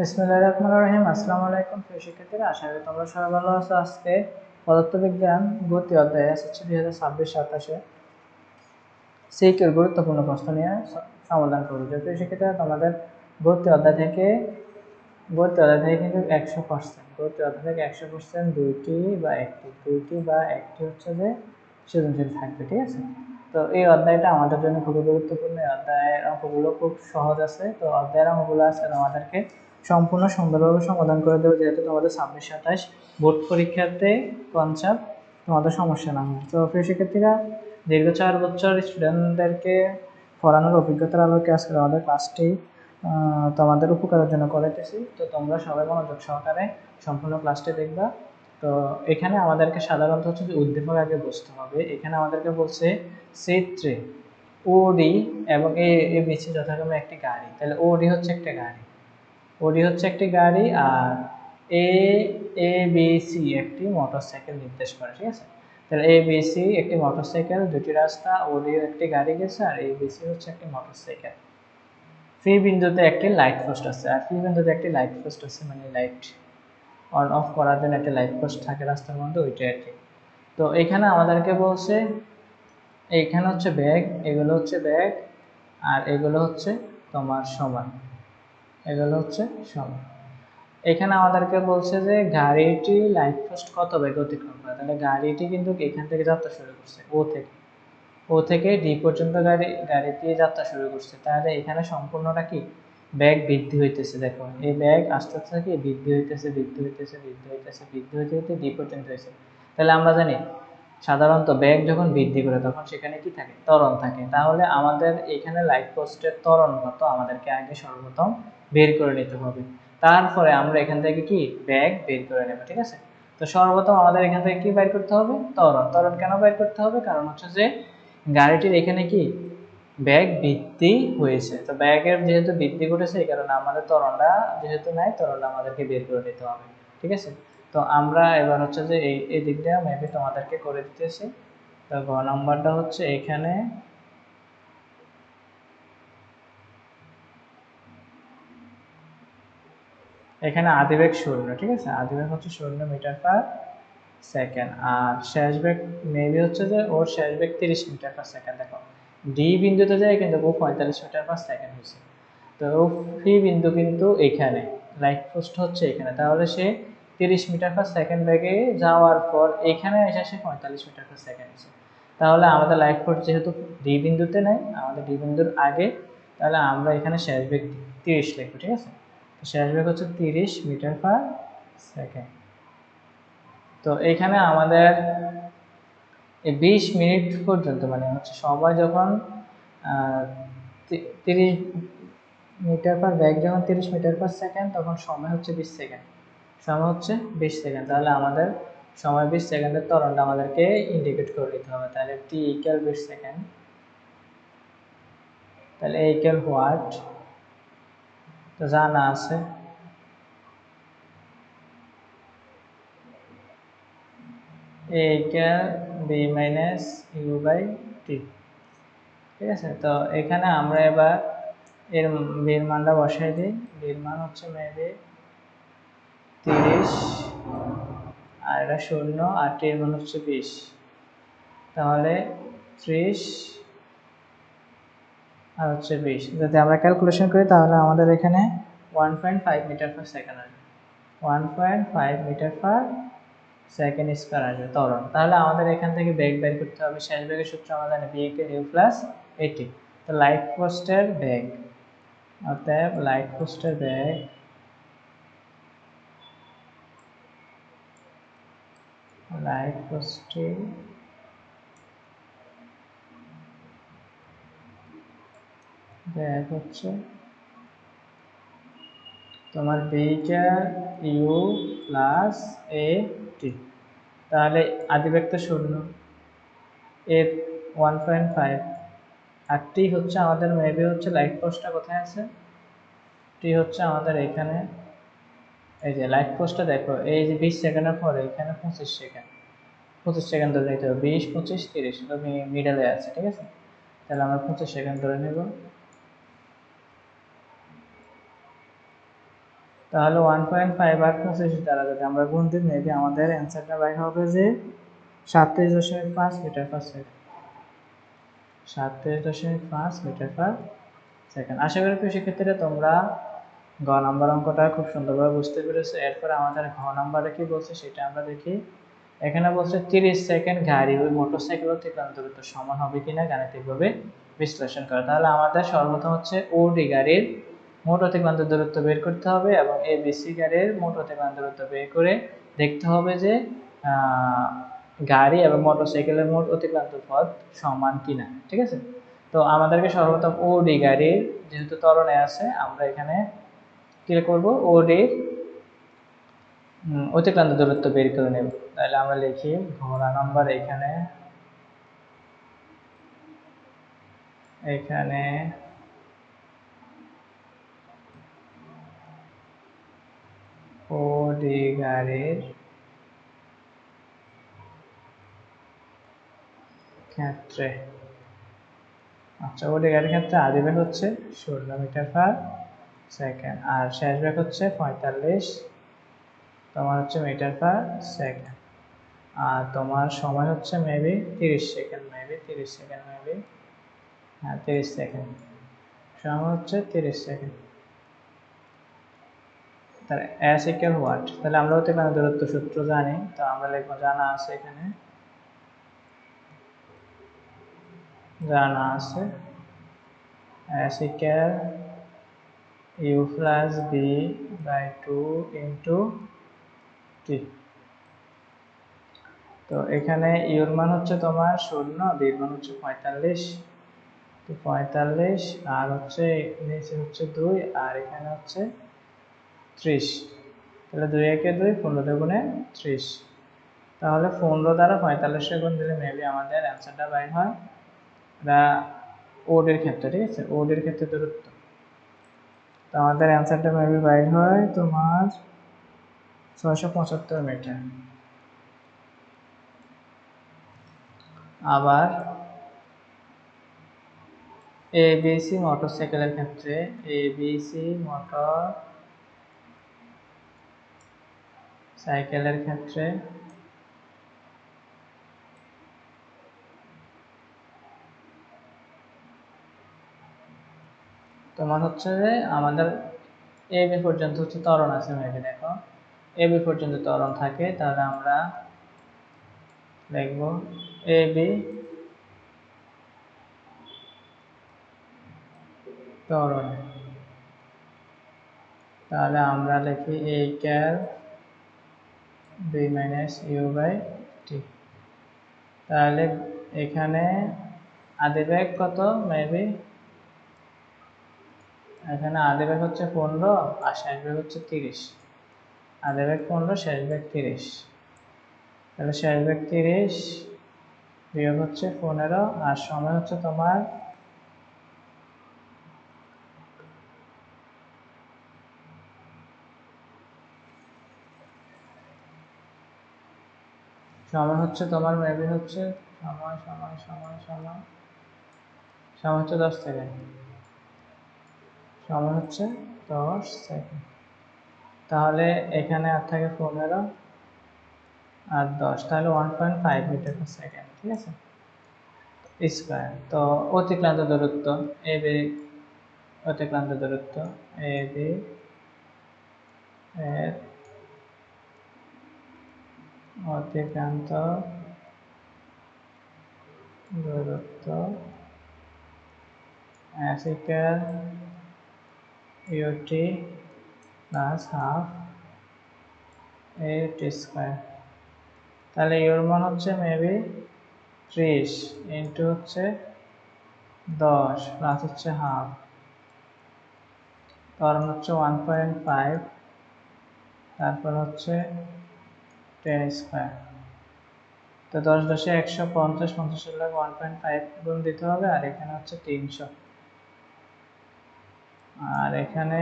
বিসমিল্লাহির রহমানির রহিম। আসসালামু আলাইকুম প্রিয় শিক্ষার্থীরা, আশা করি তোমরা সবাই ভালো আছো। আজকে পদার্থবিজ্ঞান গতি অধ্যায় আছে হচ্ছে দুই হাজার ছাব্বিশ সাতাশে। সেইকের গুরুত্বপূর্ণ প্রশ্ন নিয়ে সমাধান করব। যে প্রিয় শিক্ষার্থীরা, তোমাদের গতি অধ্যায় থেকে গতি অধ্যায় থেকে কিন্তু একশো পার্সেন্ট গতি অধ্যায় থেকে একশো পার্সেন্ট দুইটি বা একটি, দুইটি বা একটি হচ্ছে যে সৃজনশীল থাকবে, ঠিক আছে? তো এই অধ্যায়টা আমাদের জন্য খুবই গুরুত্বপূর্ণ। এই অধ্যায়ের অঙ্কগুলো খুব সহজ আছে। তো অধ্যায়ের অঙ্কগুলো আজকে তোমাদেরকে সম্পূর্ণ সুন্দরভাবে সমাধান করে দেবো, যেহেতু তোমাদের ছাব্বিশ সাতাশ বোর্ড পরীক্ষাতে কনসেপ্ট তোমাদের সমস্যা না হয়। তো প্রিয় শিক্ষার্থীরা, দীর্ঘ চার বছর স্টুডেন্টদেরকে পড়ানোর অভিজ্ঞতার আলোকে আজকে আমাদের ক্লাসটি তোমাদের উপকারের জন্য করাইতেছি তো তোমরা সবাই মনোযোগ সহকারে সম্পূর্ণ ক্লাসটি দেখবা। তো এখানে আমাদেরকে সাধারণত হচ্ছে যে উদ্দীপক আগে বুঝতে হবে। এখানে আমাদেরকে বলছে চিত্রে ওডি এবং এ বিসি যথাক্রমে একটি গাড়ি। তাহলে ওডি হচ্ছে একটা গাড়ি। ওডি হচ্ছে একটি গাড়ি আর এ এ বি সি একটি মোটরসাইকেল নির্দেশ করে, ঠিক আছে? তাহলে এ বি সি একটি মোটরসাইকেল দুটি রাস্তা ওডি একটি গাড়ি গেছে আর এ বি সি হচ্ছে একটি মোটরসাইকেল ফি বিন্দুতে একটি লাইট পোস্ট আছে আর ফি বিন্দুতে একটি লাইট পোস্ট আছে মানে লাইট অন অফ করার জন্য একটা লাইট পোস্ট থাকে রাস্তার মধ্যে, ওইটাই আর কি। তো এখানে আমাদেরকে বলছে, এইখানে হচ্ছে ব্যাগ এগুলো হচ্ছে ব্যাগ আর এগুলো হচ্ছে তোমার সময় এগুলো হচ্ছে সময় এখানে আমাদেরকে বলছে যে গাড়িটি লাইট পোস্ট কত বেগে অতিক্রম করে? তাহলে গাড়িটি কিন্তু এখান থেকে যাত্রা শুরু করছে, ও থেকে। ও থেকে ডি পর্যন্ত গাড়ি গাড়িটি যাত্রা শুরু করছে। তাহলে এখানে সম্পূর্ণটা কি? ব্যাগ বৃদ্ধি হইতেছে দেখো এই ব্যাগ আস্তে আস্তে কি? বৃদ্ধি হইতেছে বৃদ্ধি হইতেছে বৃদ্ধি হইতেছে, বৃদ্ধি হইতে হইতে ডি পর্যন্ত হয়েছে তাহলে আমরা জানি সাধারণত ব্যাগ যখন বৃদ্ধি করে তখন সেখানে কি থাকে? ত্বরণ থাকে। তাহলে আমাদের এখানে লাইট পোস্টের ত্বরণ কত আমাদেরকে আগে সর্বপ্রথম বের করে নিতে হবে। তারপরে আমরা এখান থেকে কি? ব্যাগ বের করে নেব, ঠিক আছে? তো সর্বপ্রথম আমাদের এখান থেকে কি বের করতে হবে? ত্বরণ। ত্বরণ কেন বের করতে হবে? কারণ হচ্ছে যে গাড়িটির এখানে কি? ব্যাগ বৃদ্ধি হয়েছে। তো ব্যাগের যেহেতু বৃদ্ধি ঘটেছে, এই কারণে আমাদের ত্বরণটা যেহেতু নাই, ত্বরণটা আমাদেরকে বের করে নিতে হবে, ঠিক আছে? তো আমরা এবার হচ্ছে যে এই এই দিকটা মেবি তোমাদেরকে করে দিতেছি। তো গ নাম্বারটা হচ্ছে এখানে এখানে আদিবেগ শূন্য, ঠিক আছে? আদিবেগ হচ্ছে শূন্য মিটার পার সেকেন্ড। আর শেষ বেগ মেবি হচ্ছে যে ওর শেষ বেগ তিরিশ মিটার পার সেকেন্ড। দেখো ডি বিন্দুতে যায় কিন্তু ও পঁয়তাল্লিশ মিটার পার সেকেন্ড হয়েছে। তো ও ফি বিন্দু কিন্তু এখানে লাইট পোস্ট হচ্ছে এখানে। তাহলে সে তিরিশ মিটার পার সেকেন্ড বেগে যাওয়ার পর এখানে এসে সে পঁয়তাল্লিশ মিটার পার সেকেন্ড হয়েছে তাহলে আমাদের লাইট পোস্ট যেহেতু ডি বিন্দুতে নেই, আমাদের ডি বিন্দুর আগে, তাহলে আমরা এখানে শেষ বেগ তিরিশ লিখব, ঠিক আছে? তো শেষ বেগ হচ্ছে তিরিশ মিটার পার সেকেন্ড তো এখানে আমাদের বিশ মিনিট পর্যন্ত মানে হচ্ছে সবাই যখন তিরিশ মিটার পার ব্যাগ যখন তিরিশ মিটার পার সেকেন্ড তখন সময় হচ্ছে বিশ সেকেন্ড সময় হচ্ছে বিশ সেকেন্ড। তাহলে আমাদের সময় বিশ সেকেন্ডের তরণটা আমাদেরকে ইন্ডিকেট করে দিতে হবে। তাহলে টি ইকুয়াল বিশ সেকেন্ড। তাহলে ইকুয়াল হোয়াট তো জানা আছে। A equal B minus U by T ঠিক আছে? তো এখানে আমরা এবার এর বির মানটা বসাই দিই। বির মান হচ্ছে মেবি তিরিশ, আর এটা শূন্য, আর টির মান হচ্ছে বিশ। তাহলে ত্রিশ, আর হচ্ছে বিশ। যদি আমরা ক্যালকুলেশন করি, তাহলে আমাদের এখানে one point five metre per second আসবে। One point five metre per second square আসবে ত্বরণ। তাহলে আমাদের এখান থেকে বেগ বের করতে হবে। শেষ বেগের সূত্র আমরা জানি বি কে ইউ প্লাস এটি তো লাইট পোস্টের বেগ, অতএব লাইট পোস্টের বেগ লাইট পোস্টে ব্যাগ হচ্ছে তোমার বিটা ইউ প্লাস এ টি তাহলে আদিবেগ তো শূন্য। এ ওয়ান পয়েন্ট ফাইভ আর টি হচ্ছে আমাদের মেবি হচ্ছে লাইট পোস্টটা কোথায় আছে? টি হচ্ছে আমাদের এখানে। এই যে লাইট পোস্টটা দেখো, এই যে বিশ সেকেন্ডের পরে, এখানে পঁচিশ সেকেন্ড। পঁচিশ সেকেন্ড ধরে নিতে হবে, বিশ, পঁচিশ, তিরিশ মিডলে আছে, ঠিক আছে? তাহলে আমরা পঁচিশ সেকেন্ড ধরে নেব। তাহলে ওয়ান পয়েন্ট ফাইভ আর পঁচিশ দ্বারা যদি আমরা গুণ দিই মেবি আমাদের অ্যান্সারটা বাইর হবে যে সাতত্রিশ দশমিক পাঁচ মিটার পার সেকেন্ড সাতত্রিশ দশমিক পাঁচ মিটার পার সেকেন্ড আশা করি কৃষি ক্ষেত্রে তোমরা ঘ নাম্বার অঙ্কটা খুব সুন্দরভাবে বুঝতে পেরেছ। এরপর আমাদের ঘ নাম্বারে কি বলছে সেটা আমরা দেখি। এখানে বলছে তিরিশ সেকেন্ড গাড়ি ওই মোটর সাইকেল অতিক্রান্ত দূরত্ব সমান হবে কিনা গাণিতিকভাবে বিশ্লেষণ করা। তাহলে আমাদের সর্বপ্রথম হচ্ছে ওডি গাড়ির মোট অতিক্রান্ত দূরত্ব বের করতে হবে এবং এ বিসি গাড়ির মোট অতিক্রান্ত দূরত্ব বের করে দেখতে হবে যে গাড়ি এবং মোটর সাইকেলের মোট অতিক্রান্ত পথ সমান কিনা, ঠিক আছে? তো আমাদেরকে সর্বপ্রথম ওডি গাড়ির যেহেতু ত্বরণে আছে, আমরা এখানে কি করব? ওডির অতিক্রান্ত দূরত্ব বের করে নেব। তাহলে আমরা লিখি ঘোড়া নাম্বার এখানে। এখানে গাড়ির ক্ষেত্রে। আচ্ছা গাড়ির ক্ষেত্রে আদি বেগ হচ্ছে ষোলো মিটার পার সেকেন্ড, আর শেষ বেগ হচ্ছে পঁয়তাল্লিশ তোমার হচ্ছে মিটার পার সেকেন্ড আর তোমার সময় হচ্ছে মেবি তিরিশ সেকেন্ড মেবি তিরিশ সেকেন্ড মেবি হ্যাঁ তিরিশ সেকেন্ড সময় হচ্ছে তিরিশ সেকেন্ড তাহলে অ্যাস ইকুয়াল হোয়াট তাহলে আমরা হতে পারি দূরত্ব সূত্র জানি, তো আমরা লিখব জানা আছে এখানে। জানা আছে। S equal u plus v by two into তো এখানে ইউর মান হচ্ছে তোমার শূন্য বির মান হচ্ছে পঁয়তাল্লিশ। তো পঁয়তাল্লিশ, আর হচ্ছে নিচে হচ্ছে দুই, আর এখানে হচ্ছে ত্রিশ। তাহলে দুই একে দুই, পনেরো দুগুণে ত্রিশ। তাহলে পনেরো দ্বারা পঁয়তাল্লিশে গুণ দিলে মেবি আমাদের অ্যান্সারটা বাইর হয়। এটা ওডের ক্ষেত্রে, ঠিক আছে? ওডের ক্ষেত্রে দূরত্ব। তো আমাদের অ্যান্সারটা মেবি বাইর হয় তোমার ছয়শো পঁচাত্তর মিটার। আবার এবিসি মোটরসাইকেলের ক্ষেত্রে এবিসি মোটর সাইকেলের ক্ষেত্রে তোমার হচ্ছে যে আমাদের এ বি পর্যন্ত হচ্ছে ত্বরণ আছে মেবি দেখো। এ বি পর্যন্ত ত্বরণ থাকে, তাহলে আমরা লিখব এ বি ত্বরণ। তাহলে আমরা লিখি a car v minus u by t তাহলে এখানে আদিবেগ কত? মেবি এখানে আদিবেগ হচ্ছে পনেরো, আর শেষ বেগ হচ্ছে তিরিশ। আদিবেগ পনেরো শেষ বেগ তিরিশ। তাহলে শেষ বেগ তিরিশ বিয়োগ হচ্ছে পনেরো, আর সময় হচ্ছে তোমার সময় হচ্ছে তোমার মেবি হচ্ছে সময় সময় সময় সময়। সময় হচ্ছে দশ সেকেন্ড। সময় হচ্ছে দশ সেকেন্ড। তাহলে এখানে আর থাকে পনেরো আর দশ, তাহলে one point five metre per second ঠিক আছে? স্কোয়ার তো অতিক্রান্ত দূরত্ব এ বি অতিক্রান্ত দূরত্ব এ বি এর অতিক্রান্ত দূরত্ব s equal u t plus half a t square তাহলে ইউর মান হচ্ছে মেবি ত্রিশ ইন্টু হচ্ছে দশ প্লাস হচ্ছে হাফ কারণ হচ্ছে ওয়ান পয়েন্ট ফাইভ তারপর হচ্ছে টেন স্কোয়ার তো দশ দশে একশো পঞ্চাশ পঞ্চাশের লাখ ওয়ান পয়েন্ট ফাইভ গুণ দিতে হবে, আর এখানে হচ্ছে তিনশো। আর এখানে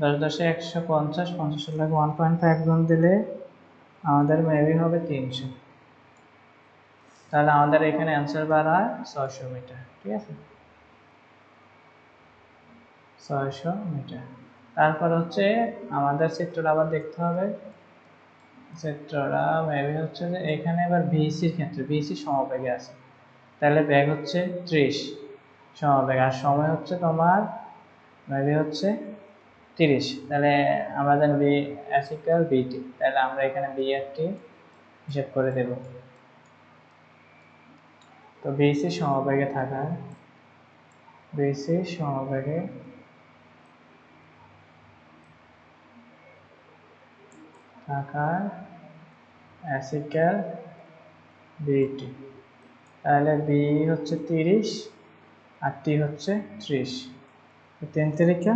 দশ দশে একশো পঞ্চাশ পঞ্চাশের লাখ ওয়ান পয়েন্ট ফাইভ গুণ দিলে আমাদের মেবি হবে তিনশো। তাহলে আমাদের এখানে অ্যান্সার বার হয় ছয়শো মিটার, ঠিক আছে? ছয়শো মিটার। তারপর হচ্ছে আমাদের চিত্রটা আবার দেখতে হবে। চিত্রটা মেবি হচ্ছে যে এখানে এবার ভিসির ক্ষেত্রে ভিসি সমবেগে আছে। তাহলে ব্যাগ হচ্ছে ত্রিশ সমবেগ, আর সময় হচ্ছে তোমার মেবি হচ্ছে তিরিশ, তাহলে আমরা জানি বি অ্যাসিক্যাল তাহলে আমরা এখানে বি একটি হিসেব করে দেব। তো বিসি সমবেগে থাকার বিসি সমবেগে থাকার অ্যাসিক্যাল বিটি তাহলে বি হচ্ছে তিরিশ আর টি হচ্ছে ত্রিশ। তিন তারিখে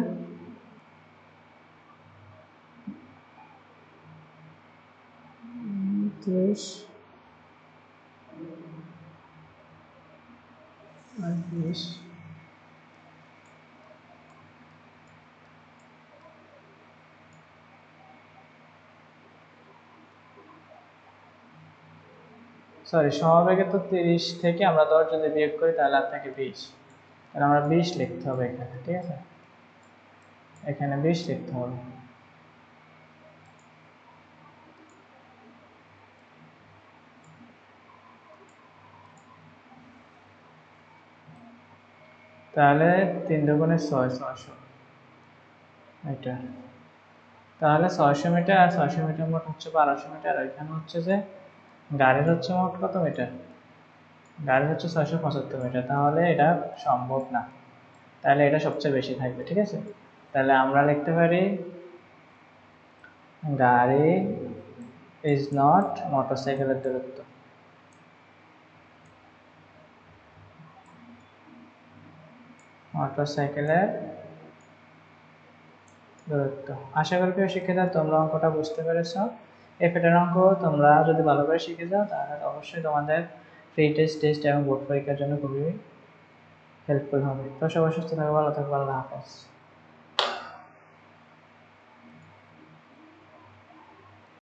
ত্রিশ আর বিশ সরি সমবেগে তো তিরিশ থেকে আমরা দশ যদি বিয়োগ করি, তাহলে আর থাকে বিশ। তাহলে আমরা বিশ লিখতে হবে এখানে, ঠিক আছে? এখানে বিশ লিখতে হবে। তাহলে তিন দুগুণে ছয়, ছয়শো। এটা তাহলে ছয়শো মিটার, আর ছয়শো মিটার মোট হচ্ছে বারোশো মিটার। এখানে হচ্ছে যে গাড়ির হচ্ছে মোট কত মিটার? গাড়ির হচ্ছে ছয়শো পঁচাত্তর মিটার। তাহলে এটা সম্ভব না। তাহলে এটা সবচেয়ে বেশি থাকবে, ঠিক আছে? তাহলে আমরা লিখতে পারি, গাড়ি ইজ নট মোটরসাইকেলের দূরত্ব। মোটরসাইকেলের দূরত্ব। আশা করি প্রিয় তোমরা অঙ্কটা বুঝতে পেরেছ। এই ফেটার অঙ্ক তোমরা যদি ভালো করে শিখে যাও, তাহলে অবশ্যই তোমাদের ফ্রি টেস্ট টেস্ট এবং বোর্ড পরীক্ষার জন্য খুবই হেল্পফুল হবে। তো সবাই সুস্থ থাকো, ভালো থাকো, আল্লাহ হাফেজ।